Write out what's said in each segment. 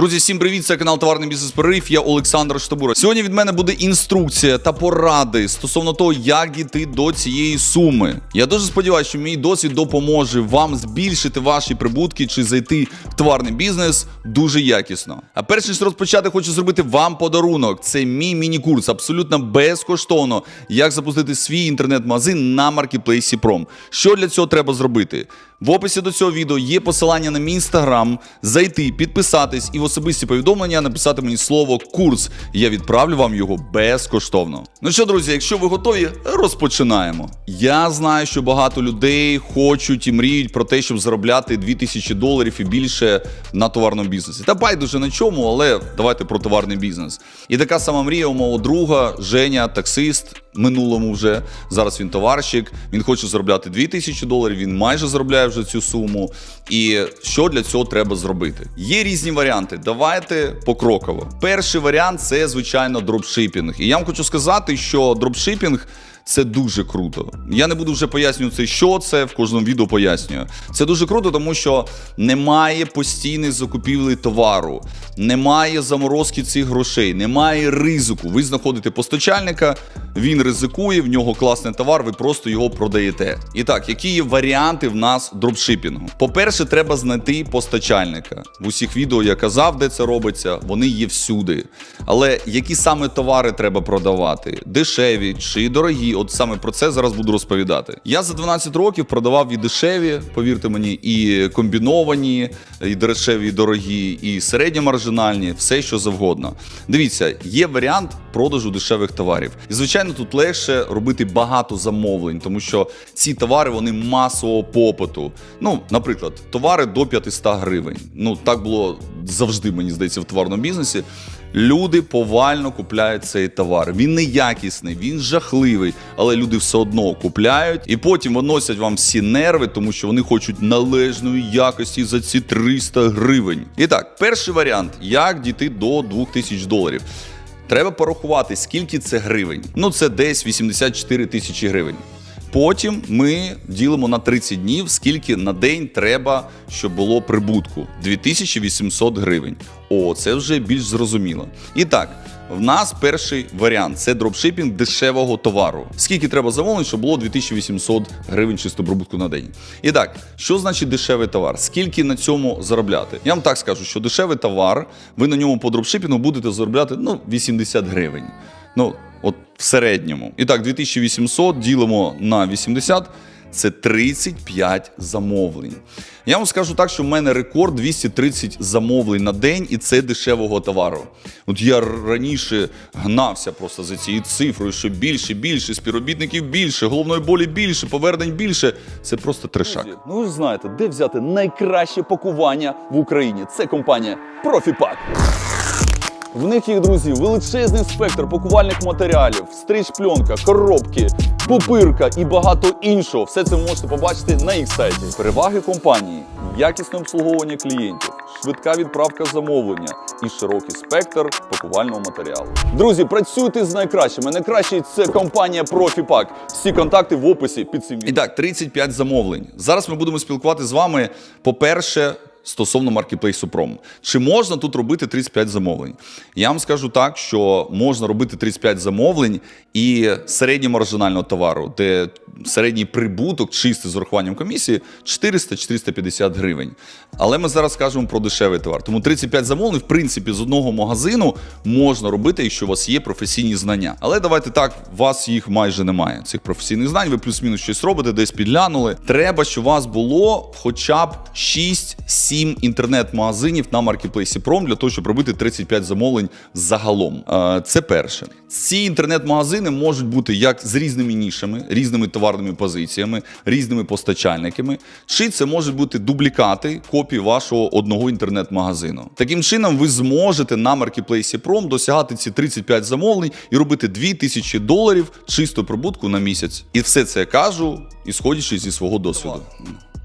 Друзі, всім привіт! Це канал Товарний бізнес Перерив. Я Олександр Штабура. Сьогодні від мене буде інструкція та поради стосовно того, як дійти до цієї суми. Я дуже сподіваюся, що мій досвід допоможе вам збільшити ваші прибутки чи зайти в товарний бізнес дуже якісно. А перш ніж розпочати, хочу зробити вам подарунок. Це мій міні-курс, абсолютно безкоштовно, як запустити свій інтернет-магазин на маркетплейсі Пром. Що для цього треба зробити? В описі до цього відео є посилання на мій інстаграм. Зайти, підписатись і в особисті повідомлення написати мені слово курс. Я відправлю вам його безкоштовно. Ну що, друзі, якщо ви готові, розпочинаємо. Я знаю, що багато людей хочуть і мріють про те, щоб заробляти 2000 доларів і більше на товарному бізнесі. Та байдуже на чому, але давайте про товарний бізнес. І така сама мрія у мого друга Женя, таксист. Минулому вже зараз він товарщик. Він хоче заробляти 2000 доларів. Він майже заробляє вже цю суму. І що для цього треба зробити? Є різні варіанти. Давайте покроково. Перший варіант це звичайно дропшипінг. І я вам хочу сказати, що дропшипінг. Це дуже круто. Я не буду вже пояснювати, що це в кожному відео пояснюю. Це дуже круто, тому що немає постійних закупівлі товару, немає заморозки цих грошей, немає ризику. Ви знаходите постачальника, він ризикує, в нього класний товар, ви просто його продаєте. І так, які є варіанти в нас дропшипінгу? По-перше, треба знайти постачальника. В усіх відео я казав, де це робиться, вони є всюди. Але які саме товари треба продавати? Дешеві чи дорогі? От саме про це зараз буду розповідати. Я за 12 років продавав і дешеві, повірте мені, і комбіновані, і дешеві, і дорогі, і середньомаржинальні, все що завгодно. Дивіться, є варіант продажу дешевих товарів. І звичайно, тут легше робити багато замовлень, тому що ці товари вони масового попиту. Ну, наприклад, товари до 500 гривень. Ну так було завжди, мені здається, в товарному бізнесі. Люди повально купляють цей товар. Він не якісний, він жахливий, але люди все одно купляють і потім виносять вам всі нерви, тому що вони хочуть належної якості за ці 300 гривень. І так, перший варіант: як дійти до 2000 доларів. Треба порахувати, скільки це гривень. Ну, це десь 84 тисячі гривень. Потім ми ділимо на 30 днів, скільки на день треба, щоб було прибутку 2800 гривень. О, це вже більш зрозуміло. І так, в нас перший варіант це дропшипінг дешевого товару. Скільки треба замовлень, щоб було 2800 гривень чисто прибутку на день. І так, що значить дешевий товар? Скільки на цьому заробляти? Я вам так скажу, що дешевий товар, ви на ньому по дропшипінгу будете заробляти ну, 80 гривень. Ну, от в середньому. І так, 2800 ділимо на 80. Це 35 замовлень. Я вам скажу так, що в мене рекорд 230 замовлень на день, і це дешевого товару. От я раніше гнався просто за цією цифрою, що більше, більше, співробітників більше, головної болі більше, повернень більше. Це просто трешак. Ну ви ж знаєте, де взяти найкраще пакування в Україні? Це компанія Профіпак. В них їх, друзі, величезний спектр пакувальних матеріалів, стріч-пленка, коробки, пупирка і багато іншого. Все це ви можете побачити на їх сайті. Переваги компанії, якісне обслуговування клієнтів, швидка відправка замовлення і широкий спектр пакувального матеріалу. Друзі, працюйте з найкращими. Найкращий це компанія Профіпак. Всі контакти в описі під цим. І так, 35 замовлень. Зараз ми будемо спілкувати з вами. По-перше, стосовно маркетплейсу Пром. Чи можна тут робити 35 замовлень? Я вам скажу так, що можна робити 35 замовлень і середньомаржинального товару, де середній прибуток чистий з урахуванням комісії 400-450 гривень. Але ми зараз кажемо про дешевий товар. Тому 35 замовлень, в принципі, з одного магазину можна робити, якщо у вас є професійні знання. Але давайте так, у вас їх майже немає. Цих професійних знань, ви плюс-мінус щось робите, десь підглянули. Треба, щоб у вас було хоча б 6-7 інтернет-магазинів на маркетплейсі Пром для того, щоб робити 35 замовлень загалом. Е, Це перше. Ці інтернет-магазини можуть бути як з різними нішами, різними товарними позиціями, різними постачальниками, чи це можуть бути дублікати копії вашого одного інтернет-магазину. Таким чином, ви зможете на маркетплейсі Пром досягати ці 35 замовлень і робити 2000 доларів чисту прибутку на місяць. І все це я кажу, ісходячи зі свого досвіду.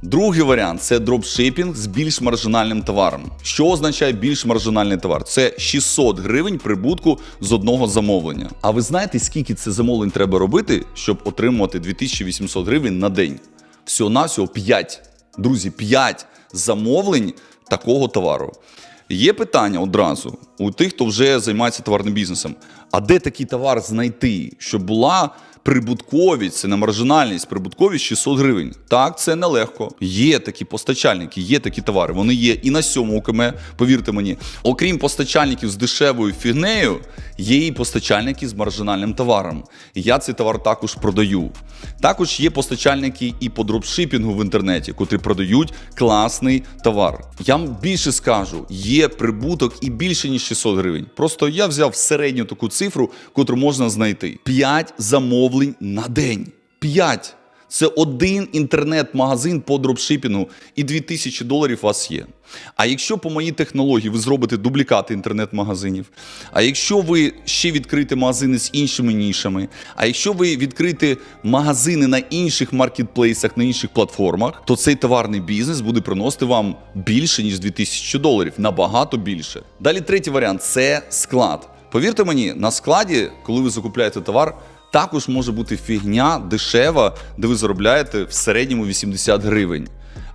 Другий варіант це дропшипінг з більш маржинальним товаром. Що означає більш маржинальний товар? Це 600 гривень прибутку з одного замовлення. А ви знаєте, скільки це замовлень треба робити, щоб отримувати 2800 гривень на день? Всього навсього 5. Друзі, 5 замовлень такого товару. Є питання одразу у тих, хто вже займається товарним бізнесом. А де такий товар знайти, щоб була прибутковість, це не маржинальність, прибутковість 600 гривень. Так, це нелегко. Є такі постачальники, є такі товари. Вони є і на сьомому КМ, повірте мені. Окрім постачальників з дешевою фігнею, є і постачальники з маржинальним товаром. Я цей товар також продаю. Також є постачальники і по дропшипінгу в інтернеті, котрі продають класний товар. Я вам більше скажу, є прибуток і більше ніж 600 гривень. Просто я взяв середню таку цифру, котру можна знайти: 5 замовлень на день. 5. Це один інтернет-магазин по дропшипінгу і 2000 доларів у вас є. А якщо по моїй технології ви зробите дублікати інтернет-магазинів, а якщо ви ще відкрите магазини з іншими нішами, а якщо ви відкрите магазини на інших маркетплейсах, на інших платформах, то цей товарний бізнес буде приносити вам більше, ніж 2000 доларів, набагато більше. Далі третій варіант це склад. Повірте мені, на складі, коли ви закупляєте товар, також може бути фігня дешева, де ви заробляєте в середньому 80 гривень.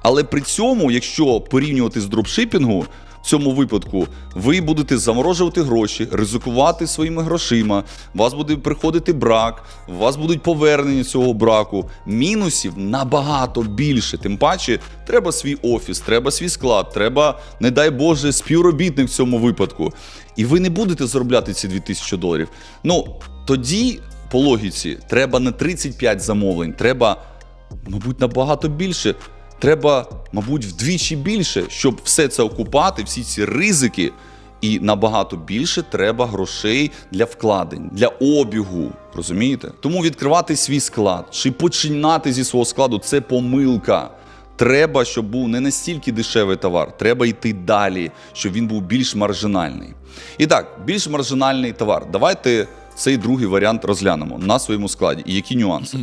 Але при цьому, якщо порівнювати з дропшипінгу, в цьому випадку ви будете заморожувати гроші, ризикувати своїми грошима, у вас буде приходити брак, у вас будуть повернення цього браку. Мінусів набагато більше. Тим паче, треба свій офіс, треба свій склад, треба, не дай Боже, співробітник в цьому випадку. І ви не будете заробляти ці 2000 доларів. Ну тоді, по логіці, треба не 35 замовлень, треба, мабуть, набагато більше. Треба, мабуть, вдвічі більше, щоб все це окупати, всі ці ризики. І набагато більше треба грошей для вкладень, для обігу. Розумієте? Тому відкривати свій склад чи починати зі свого складу це помилка. Треба, щоб був не настільки дешевий товар, треба йти далі, щоб він був більш маржинальний. І так, більш маржинальний товар. Давайте цей другий варіант розглянемо на своєму складі. І які нюанси?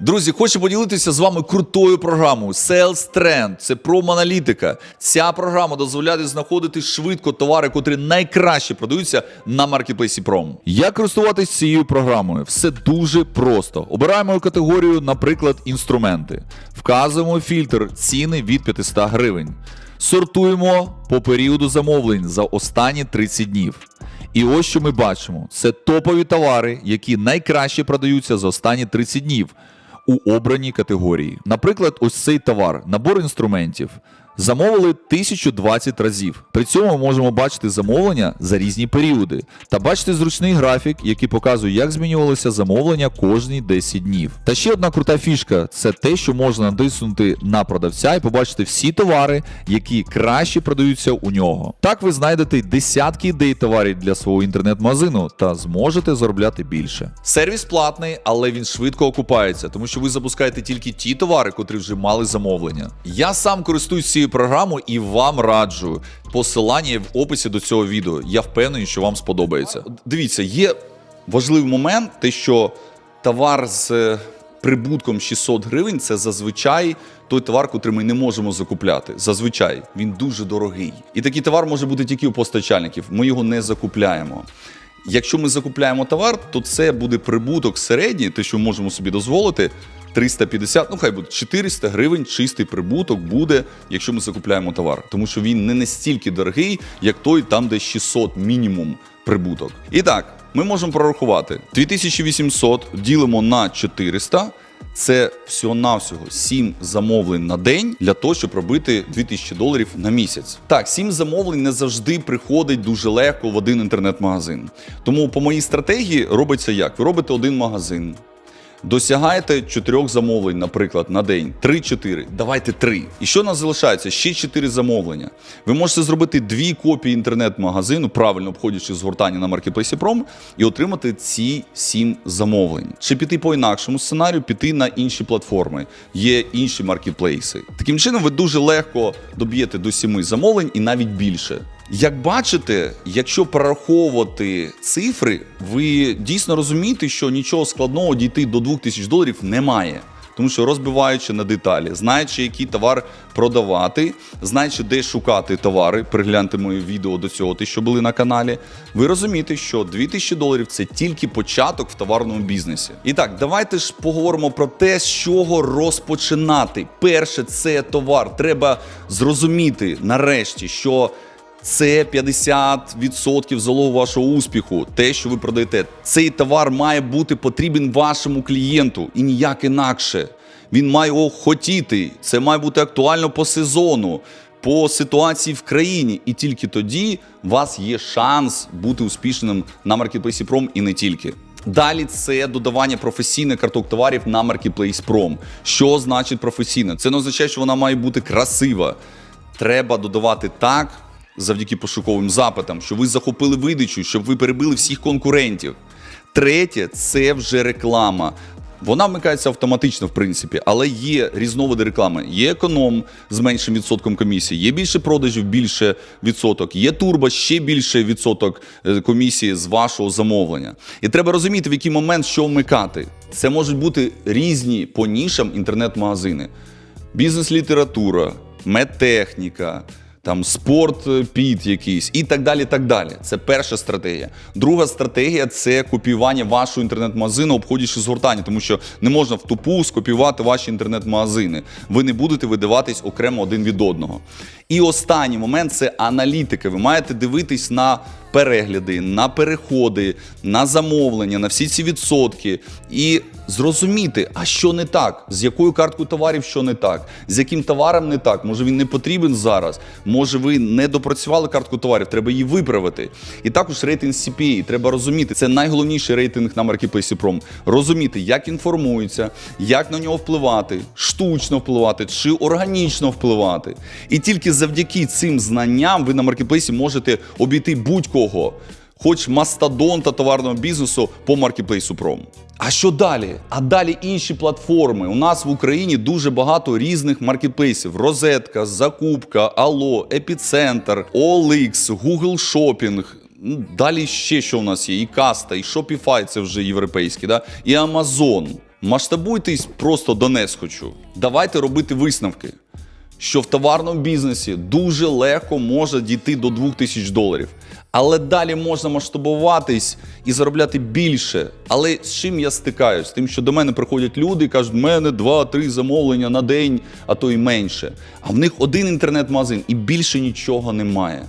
Друзі, хочу поділитися з вами крутою програмою Sales Trend. Це проманалітика. Ця програма дозволяє знаходити швидко товари, котрі найкраще продаються на маркетплейсі Prom. Як користуватись цією програмою? Все дуже просто. Обираємо категорію, наприклад, інструменти. Вказуємо фільтр ціни від 500 гривень. Сортуємо по періоду замовлень за останні 30 днів. І ось що ми бачимо: це топові товари, які найкраще продаються за останні 30 днів у обраній категорії. Наприклад, ось цей товар, набор інструментів. Замовили 1020 разів. При цьому ми можемо бачити замовлення за різні періоди та бачити зручний графік, який показує, як змінювалося замовлення кожні 10 днів. Та ще одна крута фішка це те, що можна натиснути на продавця і побачити всі товари, які краще продаються у нього. Так ви знайдете десятки ідей товарів для свого інтернет-магазину та зможете заробляти більше. Сервіс платний, але він швидко окупається, тому що ви запускаєте тільки ті товари, котрі вже мали замовлення. Я сам користуюсь цією програмою і вам раджу. Посилання в описі до цього відео. Я впевнений, що вам сподобається. Дивіться, є важливий момент, те, що товар з е, прибутком 600 гривень це зазвичай той товар, котрий ми не можемо закупляти. Зазвичай він дуже дорогий. І такий товар може бути тільки у постачальників. Ми його не закупляємо. Якщо ми закупляємо товар, то це буде прибуток середній, те, що ми можемо собі дозволити. 350, ну хай буде 400 гривень чистий прибуток буде, якщо ми закупляємо товар, тому що він не настільки дорогий, як той там, де 600 мінімум прибуток. І так, ми можемо прорахувати 2800 ділимо на 400. Це всього-навсього 7 замовлень на день для того, щоб робити 2000 доларів на місяць. Так, 7 замовлень не завжди приходить дуже легко в один інтернет-магазин. Тому по моїй стратегії робиться як? Ви робите один магазин. Досягаєте чотирьох замовлень, наприклад, на день. 3-4. Давайте 3. І що у нас залишається? Ще 4 замовлення. Ви можете зробити дві копії інтернет-магазину, правильно обходячи згортання на маркетплейсі Пром, і отримати ці 7 замовлень. Чи піти по інакшому сценарію, піти на інші платформи. Є інші маркетплейси. Таким чином, ви дуже легко доб'єте до 7 замовлень і навіть більше. Як бачите, якщо перераховувати цифри, ви дійсно розумієте, що нічого складного дійти до 2000 доларів немає. Тому що розбиваючи на деталі, знаючи, який товар продавати, знаючи, де шукати товари, перегляньте моє відео до цього, ті, що були на каналі, ви розумієте, що 2000 доларів це тільки початок в товарному бізнесі. І так, давайте ж поговоримо про те, з чого розпочинати. Перше, це товар. Треба зрозуміти нарешті, що Це 50% залогу вашого успіху. Те, що ви продаєте. Цей товар має бути потрібен вашому клієнту і ніяк інакше. Він має його хотіти. Це має бути актуально по сезону, по ситуації в країні. І тільки тоді у вас є шанс бути успішним на маркетплейсі Пром і не тільки. Далі це додавання професійних карток товарів на Marketplace Prom. Що значить професійна? Це не означає, що вона має бути красива. Треба додавати так, завдяки пошуковим запитам, щоб ви захопили видачу, щоб ви перебили всіх конкурентів. Третє це вже реклама. Вона вмикається автоматично, в принципі, але є різновиди реклами. Є економ з меншим відсотком комісії, є більше продажів, більше відсоток, є турбо, ще більше відсоток е, комісії з вашого замовлення. І треба розуміти, в який момент що вмикати. Це можуть бути різні по нішам інтернет-магазини бізнес-література, медтехніка, там спорт під якийсь і так далі. так далі. Це перша стратегія. Друга стратегія це копіювання вашого інтернет-магазину, обходячи згортання, тому що не можна в тупу скопіювати ваші інтернет-магазини. Ви не будете видаватись окремо один від одного. І останній момент це аналітика. Ви маєте дивитись на перегляди, на переходи, на замовлення, на всі ці відсотки і зрозуміти, а що не так, з якою карткою товарів що не так, з яким товаром не так. Може він не потрібен зараз, може ви не допрацювали картку товарів, треба її виправити. І також рейтинг CPA, треба розуміти. Це найголовніший рейтинг на маркетплейсі Пром. Розуміти, як інформується, як на нього впливати, штучно впливати чи органічно впливати. І тільки завдяки цим знанням ви на маркетплейсі можете обійти будь-кого, хоч мастодонта товарного бізнесу по маркетплейсу Пром. А що далі? А далі інші платформи. У нас в Україні дуже багато різних маркетплейсів: Розетка, Закупка, Алло, Епіцентр, OLX, Google Shopping. Ну, Далі ще що у нас є: і Каста, і Shopify, це вже європейські, да? і Amazon. Масштабуйтесь просто донес хочу. Давайте робити висновки що в товарному бізнесі дуже легко може дійти до 2000 доларів. Але далі можна масштабуватись і заробляти більше. Але з чим я стикаюсь? Тим, що до мене приходять люди і кажуть, в мене 2-3 замовлення на день, а то й менше. А в них один інтернет-магазин і більше нічого немає.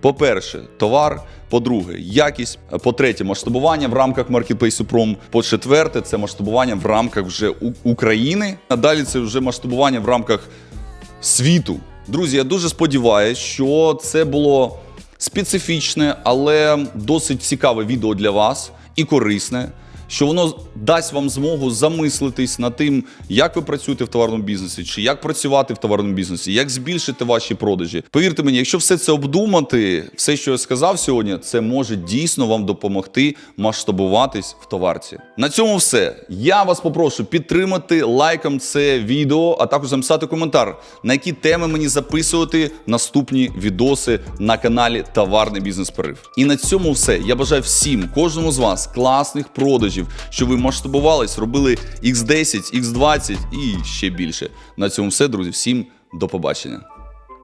По-перше, товар. По-друге, якість. По-третє, масштабування в рамках маркетплейсу Пром. По-четверте, це масштабування в рамках вже України. А далі це вже масштабування в рамках світу. Друзі, я дуже сподіваюся, що це було специфічне, але досить цікаве відео для вас і корисне. Що воно дасть вам змогу замислитись над тим, як ви працюєте в товарному бізнесі, чи як працювати в товарному бізнесі, як збільшити ваші продажі. Повірте мені, якщо все це обдумати, все, що я сказав сьогодні, це може дійсно вам допомогти масштабуватись в товарці. На цьому все. Я вас попрошу підтримати лайком це відео, а також написати коментар, на які теми мені записувати наступні відоси на каналі Товарний бізнес Перерив. І на цьому все. Я бажаю всім, кожному з вас класних продажів, щоб ви масштабувались, робили X10, X20 і ще більше. На цьому все, друзі. Всім до побачення.